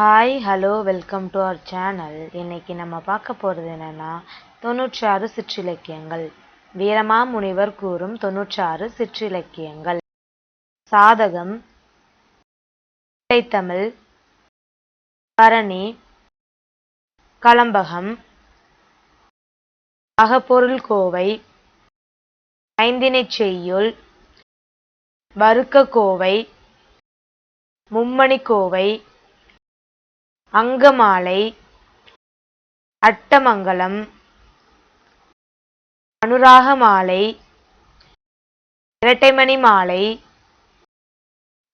Hi hello welcome to our channel இன்றைக்கி நம்ம பார்க்க போகிறது என்னன்னா தொண்ணூற்றாறு சிற்றிலக்கியங்கள். சிற்றிலக்கியங்கள் வீரமாமுனிவர் கூறும் தொண்ணூற்றாறு சிற்றிலக்கியங்கள். சாதகம் இடைத்தமிழ் பரணி கலம்பகம் அகப்பொருள் கோவை ஐந்தினை செய்யுள் வருக்க கோவை மும்மணி கோவை அங்கமாலை அட்டமங்கலம் அனுராகமாலை இரட்டைமணி மாலை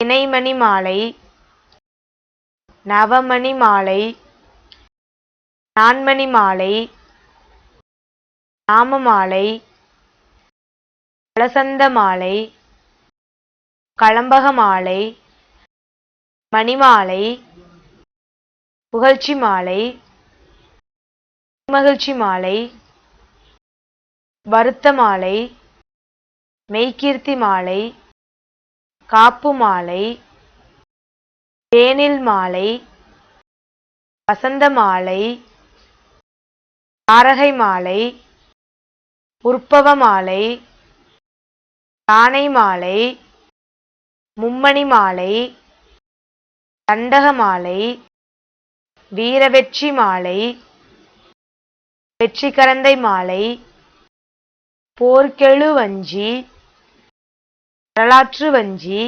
இணைமணி மாலை நவமணி மாலை நான்மணி மாலை நாமமாலை கலசந்த மாலை களம்பக மாலை மணிமாலை புகழ்ச்சி மாலை மகிழ்ச்சி மாலை வருத்த மாலை மெய்கீர்த்தி மாலை காப்பு மாலை தேனில் மாலை வசந்த மாலை தாரகை மாலை உற்பவ மாலை தானை மாலை மும்மணி மாலை தண்டக மாலை வீரவெற்றி மாலை வெற்றி கரந்தை மாலை போர்க்கெழு வஞ்சி வரலாற்று வஞ்சி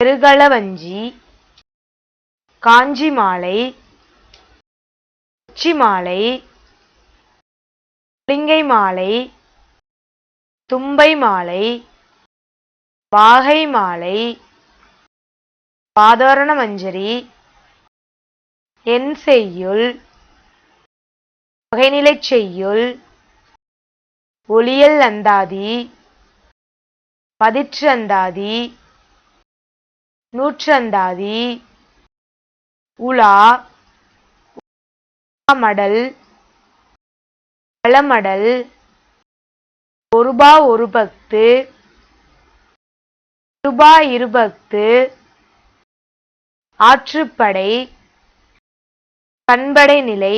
பெருகள வஞ்சி காஞ்சி மாலை உச்சி மாலை புளிங்கை மாலை தும்பை மாலை வாகை மாலை பாதாரண மஞ்சரி என் செய்யுள் வகைநிலைச் செய்யுள் ஒளியல் அந்தாதி பதிற்று அந்தாதி நூற்றந்தாதி உலா மடல் பழமடல் ஒருபா ஒரு பத்து ரூபா இருபத்து ஆற்றுப்படை பண்படை நிலை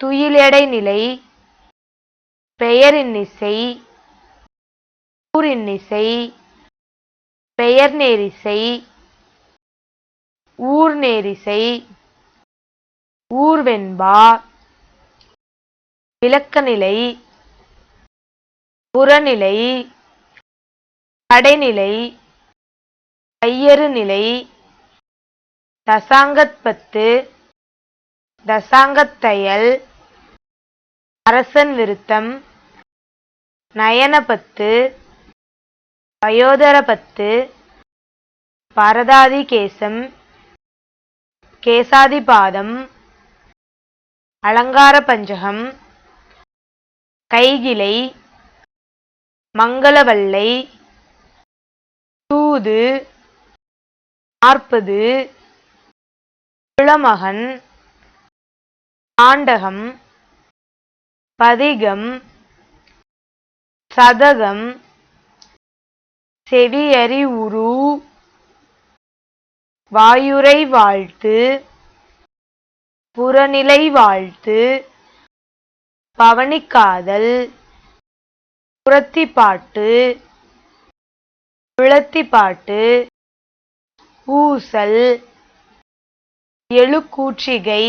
துயிலடை நிலை பெயரின்னிசை ஊரின்னிசை பெயர் நேரிசை ஊர் நேரிசை ஊர்வெண்பா விளக்கநிலை புறநிலை கடைநிலை கையறு நிலை தசாங்கத்பத்து தசாங்கத்தையல் அரசன் விருத்தம் நயனபத்து பயோதரபத்து பரதாதிகேசம் கேசாதிபாதம் அலங்கார பஞ்சகம் கைகிலை மங்களவல்லை தூது நாற்பது குளமகன் தாண்டகம் பதிகம் சதகம் உரு வாயுரை வாழ்த்து புறநிலை வாழ்த்து பவனிக்காதல் புறத்திப்பாட்டு விளத்திப்பாட்டு ஊசல் எழுக்கூற்றிகை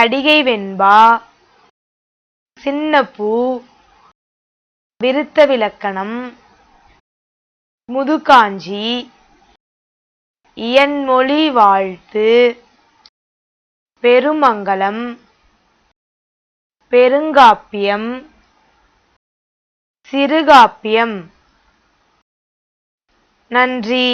கடிகை வெண்பா சின்னப்பூ? விருத்த விளக்கணம்? முதுகாஞ்சி? இயன்மொழி வாழ்த்து? பெருமங்கலம்? பெருங்காப்பியம்? சிறுகாப்பியம்? நன்றி.